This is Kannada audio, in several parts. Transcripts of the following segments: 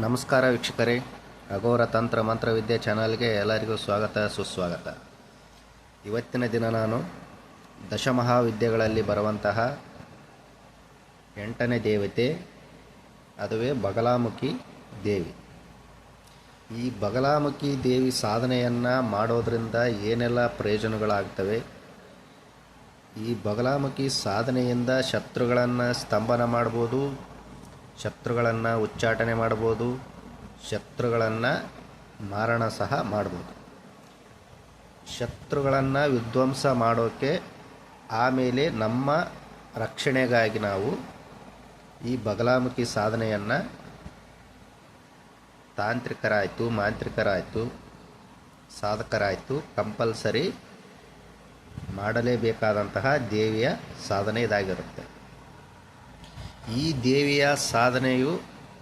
ನಮಸ್ಕಾರ ವೀಕ್ಷಕರೇ. ಅಘೋರ ತಂತ್ರ ಮಂತ್ರವಿದ್ಯೆ ಚಾನಲ್ಗೆ ಎಲ್ಲರಿಗೂ ಸ್ವಾಗತ, ಸುಸ್ವಾಗತ. ಇವತ್ತಿನ ದಿನ ನಾನು ದಶಮಹಾವಿದ್ಯೆಗಳಲ್ಲಿ ಬರುವಂತಹ ಎಂಟನೇ ದೇವತೆ, ಅದುವೇ ಬಗಲಾಮುಖಿ ದೇವಿ. ಈ ಬಗಲಾಮುಖಿ ದೇವಿ ಸಾಧನೆಯನ್ನು ಮಾಡೋದರಿಂದ ಏನೆಲ್ಲ ಪ್ರಯೋಜನಗಳಾಗ್ತವೆ? ಈ ಬಗಲಾಮುಖಿ ಸಾಧನೆಯಿಂದ ಶತ್ರುಗಳನ್ನು ಸ್ತಂಭನ ಮಾಡ್ಬೋದು ಶತ್ರುಗಳನ್ನು ಉಚ್ಚಾಟನೆ ಮಾಡ್ಬೋದು, ಶತ್ರುಗಳನ್ನು ಮಾರಣ ಸಹ ಮಾಡ್ಬೋದು. ಶತ್ರುಗಳನ್ನು ವಿಧ್ವಂಸ ಮಾಡೋಕ್ಕೆ ಆಮೇಲೆ ನಮ್ಮ ರಕ್ಷಣೆಗಾಗಿ ನಾವು ಈ ಬಗಲಾಮುಖಿ ಸಾಧನೆಯನ್ನು ತಾಂತ್ರಿಕರಾಯಿತು, ಮಾಂತ್ರಿಕರಾಯಿತು, ಸಾಧಕರಾಯಿತು ಕಂಪಲ್ಸರಿ ಮಾಡಲೇಬೇಕಾದಂತಹ ದೇವಿಯ ಸಾಧನೆ ಇದಾಗಿರುತ್ತೆ. ಈ ದೇವಿಯ ಸಾಧನೆಯು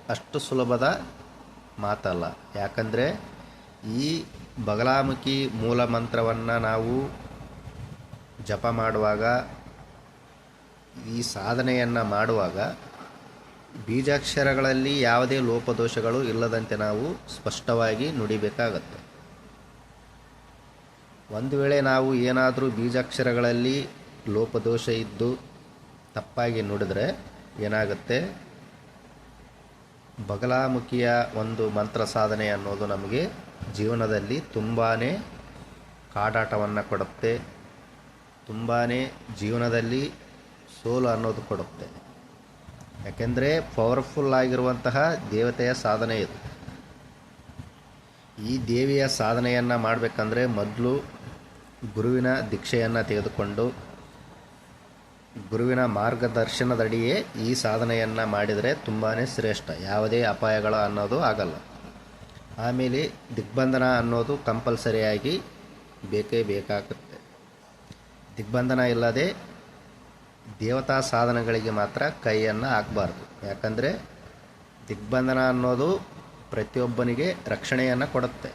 ಅಷ್ಟು ಸುಲಭದ ಮಾತಲ್ಲ. ಯಾಕಂದರೆ ಈ ಬಗಲಾಮುಖಿ ಮೂಲ ಮಂತ್ರವನ್ನು ನಾವು ಜಪ ಮಾಡುವಾಗ, ಈ ಸಾಧನೆಯನ್ನು ಮಾಡುವಾಗ ಬೀಜಾಕ್ಷರಗಳಲ್ಲಿ ಯಾವುದೇ ಲೋಪದೋಷಗಳು ಇಲ್ಲದಂತೆ ನಾವು ಸ್ಪಷ್ಟವಾಗಿ ನುಡಿಬೇಕಾಗತ್ತೆ. ಒಂದು ವೇಳೆ ನಾವು ಏನಾದರೂ ಬೀಜಾಕ್ಷರಗಳಲ್ಲಿ ಲೋಪದೋಷ ಇದ್ದು ತಪ್ಪಾಗಿ ನುಡಿದ್ರೆ ಏನಾಗುತ್ತೆ? ಬಗಲಾಮುಖಿಯ ಒಂದು ಮಂತ್ರ ಸಾಧನೆ ಅನ್ನೋದು ನಮಗೆ ಜೀವನದಲ್ಲಿ ತುಂಬಾ ಕಾಡಾಟವನ್ನು ಕೊಡುತ್ತೆ. ತುಂಬಾ ಜೀವನದಲ್ಲಿ ಸೋಲು ಅನ್ನೋದು ಕೊಡುತ್ತೆ. ಯಾಕೆಂದರೆ ಪವರ್ಫುಲ್ ಆಗಿರುವಂತಹ ದೇವತೆಯ ಸಾಧನೆ ಇದು. ಈ ದೇವಿಯ ಸಾಧನೆಯನ್ನು ಮಾಡಬೇಕಂದ್ರೆ ಮೊದಲು ಗುರುವಿನ ದೀಕ್ಷೆಯನ್ನು ತೆಗೆದುಕೊಂಡು ಗುರುವಿನ ಮಾರ್ಗದರ್ಶನದಡಿಯೇ ಈ ಸಾಧನೆಯನ್ನು ಮಾಡಿದರೆ ತುಂಬಾ ಶ್ರೇಷ್ಠ. ಯಾವುದೇ ಅಪಾಯಗಳು ಅನ್ನೋದು ಆಗಲ್ಲ. ಆಮೇಲೆ ದಿಗ್ಬಂಧನ ಅನ್ನೋದು ಕಂಪಲ್ಸರಿಯಾಗಿ ಬೇಕೇ ಬೇಕಾಗುತ್ತೆ. ದಿಗ್ಬಂಧನ ಇಲ್ಲದೆ ದೇವತಾ ಸಾಧನಗಳಿಗೆ ಮಾತ್ರ ಕೈಯನ್ನು ಹಾಕಬಾರ್ದು. ಯಾಕಂದರೆ ದಿಗ್ಬಂಧನ ಅನ್ನೋದು ಪ್ರತಿಯೊಬ್ಬನಿಗೆ ರಕ್ಷಣೆಯನ್ನು ಕೊಡುತ್ತೆ.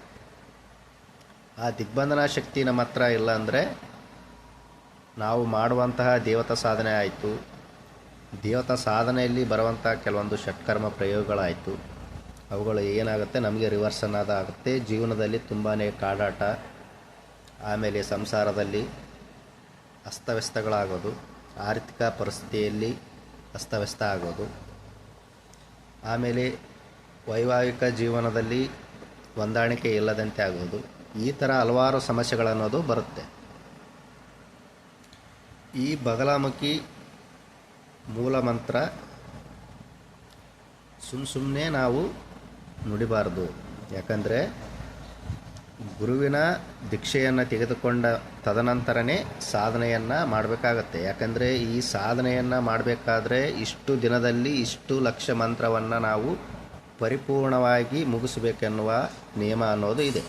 ಆ ದಿಗ್ಬಂಧನ ಶಕ್ತಿ ನಮ್ಮ ಹತ್ರ ಇಲ್ಲ ಅಂದರೆ ನಾವು ಮಾಡುವಂತಹ ದೇವತಾ ಸಾಧನೆ ಆಯಿತು. ದೇವತಾ ಸಾಧನೆಯಲ್ಲಿ ಬರುವಂಥ ಕೆಲವೊಂದು ಷಟ್ಕರ್ಮ ಪ್ರಯೋಗಗಳಾಯಿತು. ಅವುಗಳು ಏನಾಗುತ್ತೆ? ನಮಗೆ ರಿವರ್ಸ್ ಅನ್ನೋದು ಆಗುತ್ತೆ. ಜೀವನದಲ್ಲಿ ತುಂಬಾ ಕಾಡಾಟ, ಆಮೇಲೆ ಸಂಸಾರದಲ್ಲಿ ಅಸ್ತವ್ಯಸ್ತಗಳಾಗೋದು. ಆರ್ಥಿಕ ಪರಿಸ್ಥಿತಿಯಲ್ಲಿ ಅಸ್ತವ್ಯಸ್ತ ಆಗೋದು. ಆಮೇಲೆ ವೈವಾಹಿಕ ಜೀವನದಲ್ಲಿ ಹೊಂದಾಣಿಕೆ ಇಲ್ಲದಂತೆ ಆಗೋದು. ಈ ಥರ ಹಲವಾರು ಸಮಸ್ಯೆಗಳನ್ನೋದು ಬರುತ್ತೆ. ಈ ಬಗಲಾಮುಖಿ ಮೂಲ ಮಂತ್ರ ಸುಮ್ಮ ಸುಮ್ಮನೆ ನಾವು ನುಡಿಬಾರ್ದು. ಯಾಕಂದರೆ ಗುರುವಿನ ದೀಕ್ಷೆಯನ್ನು ತೆಗೆದುಕೊಂಡ ತದನಂತರನೇ ಸಾಧನೆಯನ್ನು ಮಾಡಬೇಕಾಗತ್ತೆ. ಯಾಕಂದರೆ ಈ ಸಾಧನೆಯನ್ನು ಮಾಡಬೇಕಾದ್ರೆ ಇಷ್ಟು ದಿನದಲ್ಲಿ ಇಷ್ಟು ಲಕ್ಷ ಮಂತ್ರವನ್ನು ನಾವು ಪರಿಪೂರ್ಣವಾಗಿ ಮುಗಿಸಬೇಕೆನ್ನುವ ನಿಯಮ ಅನ್ನೋದು ಇದೆ.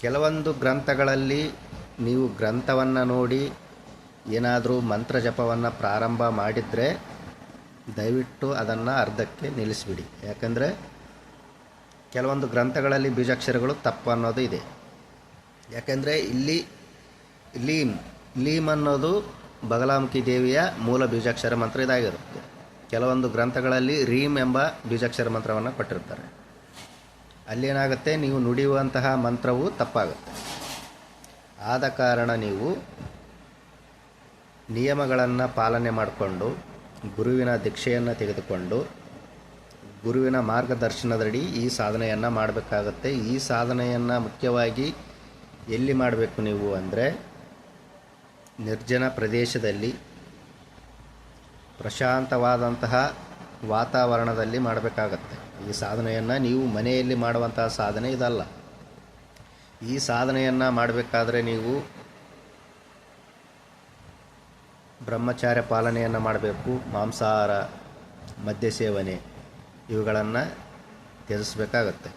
ಕೆಲವೊಂದು ಗ್ರಂಥಗಳಲ್ಲಿ ನೀವು ಗ್ರಂಥವನ್ನು ನೋಡಿ ಏನಾದರೂ ಮಂತ್ರ ಜಪವನ್ನು ಪ್ರಾರಂಭ ಮಾಡಿದರೆ ದಯವಿಟ್ಟು ಅದನ್ನು ಅರ್ಧಕ್ಕೆ ನಿಲ್ಲಿಸಿಬಿಡಿ. ಯಾಕಂದರೆ ಕೆಲವೊಂದು ಗ್ರಂಥಗಳಲ್ಲಿ ಬೀಜಾಕ್ಷರಗಳು ತಪ್ಪು ಅನ್ನೋದು ಇದೆ. ಯಾಕೆಂದರೆ ಇಲ್ಲಿ ಲೀಮ್ ಲೀಮ್ ಅನ್ನೋದು ಬಗಲಾಮುಖಿ ದೇವಿಯ ಮೂಲ ಬೀಜಾಕ್ಷರ ಮಂತ್ರ ಇದಾಗಿರುತ್ತೆ. ಕೆಲವೊಂದು ಗ್ರಂಥಗಳಲ್ಲಿ ರೀಮ್ ಎಂಬ ಬೀಜಾಕ್ಷರ ಮಂತ್ರವನ್ನು ಕೊಟ್ಟಿರ್ತಾರೆ. ಅಲ್ಲೇನಾಗುತ್ತೆ ನೀವು ನುಡಿಯುವಂತಹ ಮಂತ್ರವು ತಪ್ಪಾಗುತ್ತೆ. ಆದ ಕಾರಣ ನೀವು ನಿಯಮಗಳನ್ನು ಪಾಲನೆ ಮಾಡಿಕೊಂಡು, ಗುರುವಿನ ದೀಕ್ಷೆಯನ್ನು ತೆಗೆದುಕೊಂಡು, ಗುರುವಿನ ಮಾರ್ಗದರ್ಶನದಡಿ ಈ ಸಾಧನೆಯನ್ನು ಮಾಡಬೇಕಾಗತ್ತೆ. ಈ ಸಾಧನೆಯನ್ನು ಮುಖ್ಯವಾಗಿ ಎಲ್ಲಿ ಮಾಡಬೇಕು ನೀವು ಅಂದರೆ, ನಿರ್ಜನ ಪ್ರದೇಶದಲ್ಲಿ ಪ್ರಶಾಂತವಾದಂತಹ ವಾತಾವರಣದಲ್ಲಿ ಮಾಡಬೇಕಾಗತ್ತೆ. ಈ ಸಾಧನೆಯನ್ನು ನೀವು ಮನೆಯಲ್ಲಿ ಮಾಡುವಂತಹ ಸಾಧನೆ ಇದಲ್ಲ. ಈ ಸಾಧನೆಯನ್ನು ಮಾಡಬೇಕಾದ್ರೆ ನೀವು ಬ್ರಹ್ಮಚಾರ್ಯ ಪಾಲನೆಯನ್ನು ಮಾಡಬೇಕು, ಮಾಂಸಾಹಾರ, ಮದ್ಯ ಸೇವನೆ ಇವುಗಳನ್ನು ತ್ಯಜಿಸಬೇಕಾಗತ್ತೆ.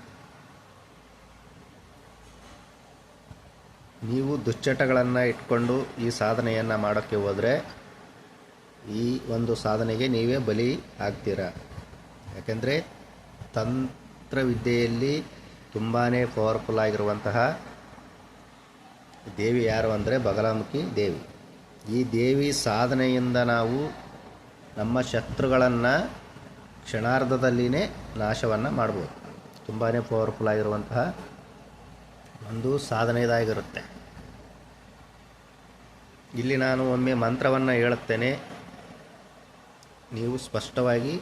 ನೀವು ದುಶ್ಚಟಗಳನ್ನು ಇಟ್ಕೊಂಡು ಈ ಸಾಧನೆಯನ್ನು ಮಾಡೋಕ್ಕೆ ಹೋದರೆ ಈ ಒಂದು ಸಾಧನೆಗೆ ನೀವೇ ಬಲಿ ಆಗ್ತೀರ? ಯಾಕೆಂದರೆ ತಂತ್ರವಿದ್ಯೆಯಲ್ಲಿ ತುಂಬಾ ಪವರ್ಫುಲ್ ಆಗಿರುವಂತಹ ದೇವಿ ಯಾರು ಅಂದರೆ ಬಗಲಾಮುಖಿ ದೇವಿ. ಈ ದೇವಿ ಸಾಧನೆಯಿಂದ ನಾವು ನಮ್ಮ ಶತ್ರುಗಳನ್ನು ಕ್ಷಣಾರ್ಧದಲ್ಲಿನೇ ನಾಶವನ್ನು ಮಾಡ್ಬೋದು. ತುಂಬಾ ಪವರ್ಫುಲ್ ಆಗಿರುವಂತಹ ಒಂದು ಸಾಧನೆ ಇದಾಗಿರುತ್ತೆ ಇಲ್ಲಿ ನಾನು ಒಮ್ಮೆ ಮಂತ್ರವನ್ನು ಹೇಳುತ್ತೇನೆ. ನೀವು ಸ್ಪಷ್ಟವಾಗಿ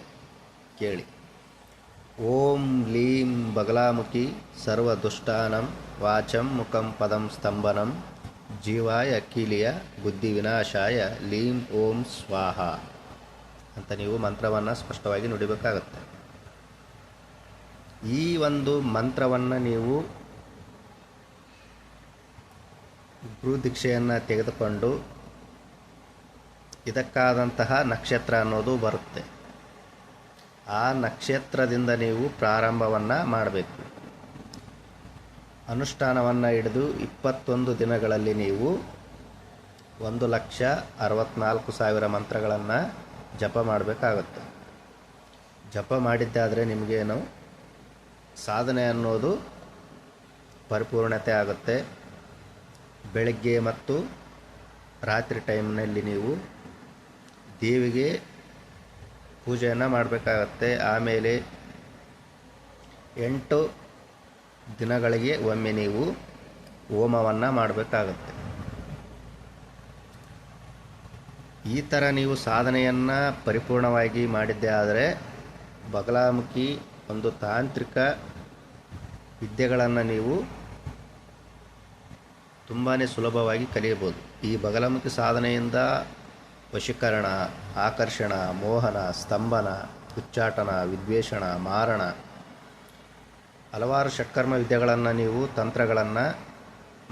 ಕೇಳಿ. ಓಂ ಲೀಂ ಬಗಲಾಮುಖಿ ಸರ್ವದುಷ್ಟಾನಂ ವಾಚಂ ಮುಖಂ ಪದಂ ಸ್ತಂಭನಂ ಜೀವಾಯ ಬುದ್ಧಿ ವಿನಾಶಾಯ ಲೀಂ ಓಂ ಸ್ವಾಹ ಅಂತ ನೀವು ಮಂತ್ರವನ್ನು ಸ್ಪಷ್ಟವಾಗಿ ನುಡಿಬೇಕಾಗತ್ತೆ. ಈ ಒಂದು ಮಂತ್ರವನ್ನು ನೀವು ಗುರು ದೀಕ್ಷೆಯನ್ನು ತೆಗೆದುಕೊಂಡು ಇದಕ್ಕಾದಂತಹ ನಕ್ಷತ್ರ ಅನ್ನೋದು ಬರುತ್ತೆ. ಆ ನಕ್ಷತ್ರದಿಂದ ನೀವು ಪ್ರಾರಂಭವನ್ನು ಮಾಡಬೇಕು. ಅನುಷ್ಠಾನವನ್ನು ಹಿಡಿದು ಇಪ್ಪತ್ತೊಂದು ದಿನಗಳಲ್ಲಿ ನೀವು ಒಂದು ಲಕ್ಷ ಅರವತ್ನಾಲ್ಕು ಸಾವಿರ ಮಂತ್ರಗಳನ್ನು ಜಪ ಮಾಡಬೇಕಾಗುತ್ತೆ. ಜಪ ಮಾಡಿದ್ದಾದರೆ ನಿಮಗೇನು ಸಾಧನೆ ಅನ್ನೋದು ಪರಿಪೂರ್ಣತೆ ಆಗುತ್ತೆ. ಬೆಳಗ್ಗೆ ಮತ್ತು ರಾತ್ರಿ ಟೈಮ್ನಲ್ಲಿ ನೀವು ದೇವಿಗೆ ಪೂಜೆಯನ್ನು ಮಾಡಬೇಕಾಗತ್ತೆ. ಆಮೇಲೆ ಎಂಟು ದಿನಗಳಿಗೆ ಒಮ್ಮೆ ನೀವು ಹೋಮವನ್ನು ಮಾಡಬೇಕಾಗತ್ತೆ. ಈ ಥರ ನೀವು ಸಾಧನೆಯನ್ನು ಪರಿಪೂರ್ಣವಾಗಿ ಮಾಡಿದ್ದೇ ಆದರೆ ಬಗಲಾಮುಖಿ ಒಂದು ತಾಂತ್ರಿಕ ವಿದ್ಯೆಗಳನ್ನು ನೀವು ತುಂಬಾ ಸುಲಭವಾಗಿ ಕಲಿಯಬಹುದು. ಈ ಬಗಲಾಮುಖಿ ಸಾಧನೆಯಿಂದ ವಶೀಕರಣ, ಆಕರ್ಷಣ, ಮೋಹನ, ಸ್ತಂಭನ, ಉಚ್ಚಾಟನ, ವಿದ್ವೇಷಣ, ಮಾರಣ. ಹಲವಾರು ಷಟ್ಕರ್ಮ ವಿದ್ಯೆಗಳನ್ನು ನೀವು ತಂತ್ರಗಳನ್ನು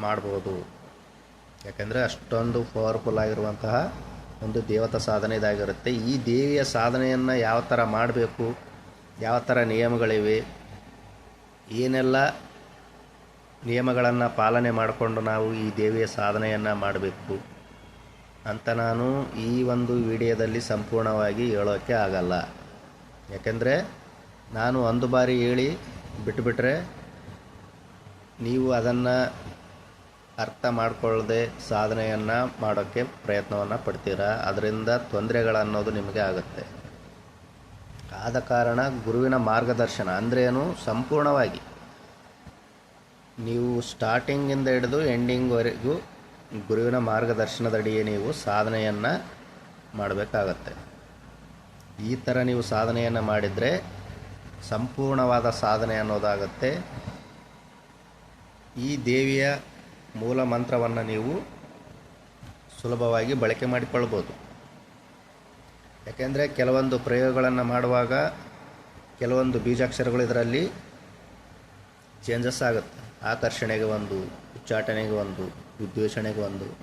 ಮಾಡ್ಬೋದು. ಯಾಕೆಂದರೆ ಅಷ್ಟೊಂದು ಪವರ್ಫುಲ್ ಆಗಿರುವಂತಹ ಒಂದು ದೇವತಾ ಸಾಧನೆ ಇದಾಗಿರುತ್ತೆ ಈ ದೇವಿಯ ಸಾಧನೆಯನ್ನು ಯಾವ ಥರ ಮಾಡಬೇಕು, ಯಾವ ಥರ ನಿಯಮಗಳಿವೆ, ಏನೆಲ್ಲ ನಿಯಮಗಳನ್ನು ಪಾಲನೆ ಮಾಡಿಕೊಂಡು ನಾವು ಈ ದೇವಿಯ ಸಾಧನೆಯನ್ನು ಮಾಡಬೇಕು. ಅಂತ ನಾನು ಈ ಒಂದು ವಿಡಿಯೋದಲ್ಲಿ ಸಂಪೂರ್ಣವಾಗಿ ಹೇಳೋಕ್ಕೆ ಆಗಲ್ಲ. ಯಾಕೆಂದರೆ ನಾನು ಒಂದು ಬಾರಿ ಹೇಳಿ ಬಿಟ್ಟುಬಿಟ್ರೆ ನೀವು ಅದನ್ನು ಅರ್ಥ ಮಾಡಿಕೊಳ್ಳದೆ ಸಾಧನೆಯನ್ನು ಮಾಡೋಕ್ಕೆ ಪ್ರಯತ್ನವನ್ನು ಪಡ್ತೀರಾ? ಅದರಿಂದ ತೊಂದರೆಗಳನ್ನೋದು ನಿಮಗೆ ಆಗುತ್ತೆ. ಆದ ಕಾರಣ ಗುರುವಿನ ಮಾರ್ಗದರ್ಶನ ಅಂದ್ರೇನು ಸಂಪೂರ್ಣವಾಗಿ ನೀವು ಸ್ಟಾರ್ಟಿಂಗಿಂದ ಹಿಡಿದು ಎಂಡಿಂಗ್ವರೆಗೂ ಗುರುವಿನ ಮಾರ್ಗದರ್ಶನದಡಿಯೇ ನೀವು ಸಾಧನೆಯನ್ನು ಮಾಡಬೇಕಾಗತ್ತೆ. ಈ ಥರ ನೀವು ಸಾಧನೆಯನ್ನು ಮಾಡಿದರೆ ಸಂಪೂರ್ಣವಾದ ಸಾಧನೆ ಅನ್ನೋದಾಗತ್ತೆ. ಈ ದೇವಿಯ ಮೂಲ ಮಂತ್ರವನ್ನು ನೀವು ಸುಲಭವಾಗಿ ಬಳಕೆ ಮಾಡಿಕೊಳ್ಬೋದು. ಯಾಕೆಂದರೆ ಕೆಲವೊಂದು ಪ್ರಯೋಗಗಳನ್ನು ಮಾಡುವಾಗ ಕೆಲವೊಂದು ಬೀಜಾಕ್ಷರಗಳು ಇದರಲ್ಲಿ ಚೇಂಜಸ್ ಆಗುತ್ತೆ. ಆಕರ್ಷಣೆಗೆ ಒಂದು, ಉಚ್ಚಾಟನೆಗೆ ಒಂದು ವಿದ್ವೇಷಣೆಗೆ ಒಂದು,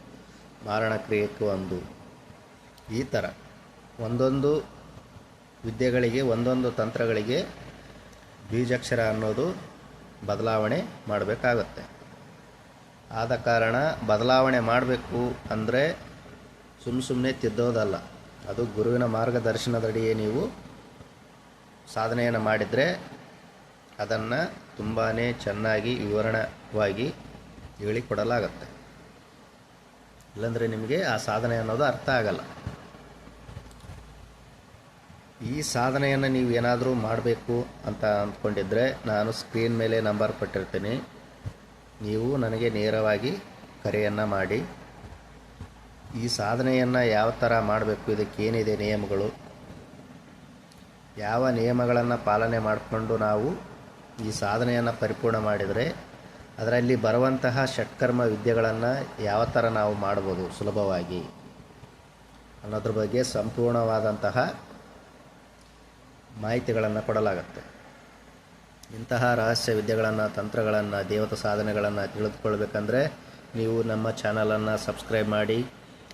ಮಾರಣ ಕ್ರಿಯೆಗೆ ಒಂದು. ಈ ಥರ ಒಂದೊಂದು ವಿದ್ಯೆಗಳಿಗೆ, ಒಂದೊಂದು ತಂತ್ರಗಳಿಗೆ ಬೀಜಾಕ್ಷರ ಅನ್ನೋದು ಬದಲಾವಣೆ ಮಾಡಬೇಕಾಗತ್ತೆ. ಆದ ಕಾರಣ ಬದಲಾವಣೆ ಮಾಡಬೇಕು ಅಂದರೆ ಸುಮ್ಮ ಸುಮ್ಮನೆ ತಿದ್ದೋದಲ್ಲ. ಅದು ಗುರುವಿನ ಮಾರ್ಗದರ್ಶನದಡಿಯೇ ನೀವು ಸಾಧನೆಯನ್ನು ಮಾಡಿದರೆ ಅದನ್ನು ತುಂಬಾ ಚೆನ್ನಾಗಿ ವಿವರಣವಾಗಿ ಹೇಳಿಕೊಡಲಾಗತ್ತೆ. ಇಲ್ಲಾಂದರೆ ನಿಮಗೆ ಆ ಸಾಧನೆ ಅನ್ನೋದು ಅರ್ಥ ಆಗಲ್ಲ. ಈ ಸಾಧನೆಯನ್ನು ನೀವು ಏನಾದರೂ ಮಾಡಬೇಕು ಅಂತ ಅಂದ್ಕೊಂಡಿದ್ದರೆ ನಾನು ಸ್ಕ್ರೀನ್ ಮೇಲೆ ನಂಬರ್ ಕೊಟ್ಟಿರ್ತೀನಿ. ನೀವು ನನಗೆ ನೇರವಾಗಿ ಕರೆಯನ್ನು ಮಾಡಿ. ಈ ಸಾಧನೆಯನ್ನು ಯಾವ ಥರ ಮಾಡಬೇಕು ಇದಕ್ಕೇನಿದೆ ನಿಯಮಗಳು? ಯಾವ ನಿಯಮಗಳನ್ನು ಪಾಲನೆ ಮಾಡಿಕೊಂಡು ನಾವು ಈ ಸಾಧನೆಯನ್ನು ಪರಿಪೂರ್ಣ ಮಾಡಿದರೆ ಅದರಲ್ಲಿ ಬರುವಂತಹ ಷಟ್ಕರ್ಮ ವಿದ್ಯೆಗಳನ್ನು ಯಾವ ಥರ ನಾವು ಮಾಡ್ಬೋದು ಸುಲಭವಾಗಿ ಅನ್ನೋದ್ರ ಬಗ್ಗೆ ಸಂಪೂರ್ಣವಾದಂತಹ ಮಾಹಿತಿಗಳನ್ನು ಕೊಡಲಾಗುತ್ತೆ. ಇಂತಹ ರಹಸ್ಯ ವಿದ್ಯೆಗಳನ್ನು, ತಂತ್ರಗಳನ್ನು, ದೇವತ ಸಾಧನೆಗಳನ್ನು ತಿಳಿದುಕೊಳ್ಬೇಕಂದ್ರೆ ನೀವು ನಮ್ಮ ಚಾನಲನ್ನು ಸಬ್ಸ್ಕ್ರೈಬ್ ಮಾಡಿ,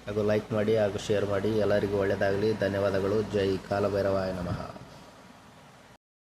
ಹಾಗೂ ಲೈಕ್ ಮಾಡಿ, ಹಾಗೂ ಶೇರ್ ಮಾಡಿ ಎಲ್ಲರಿಗೂ ಒಳ್ಳೆಯದಾಗಲಿ. ಧನ್ಯವಾದಗಳು. ಜೈ ಕಾಲಭೈರವಾಯ ನಮಃ.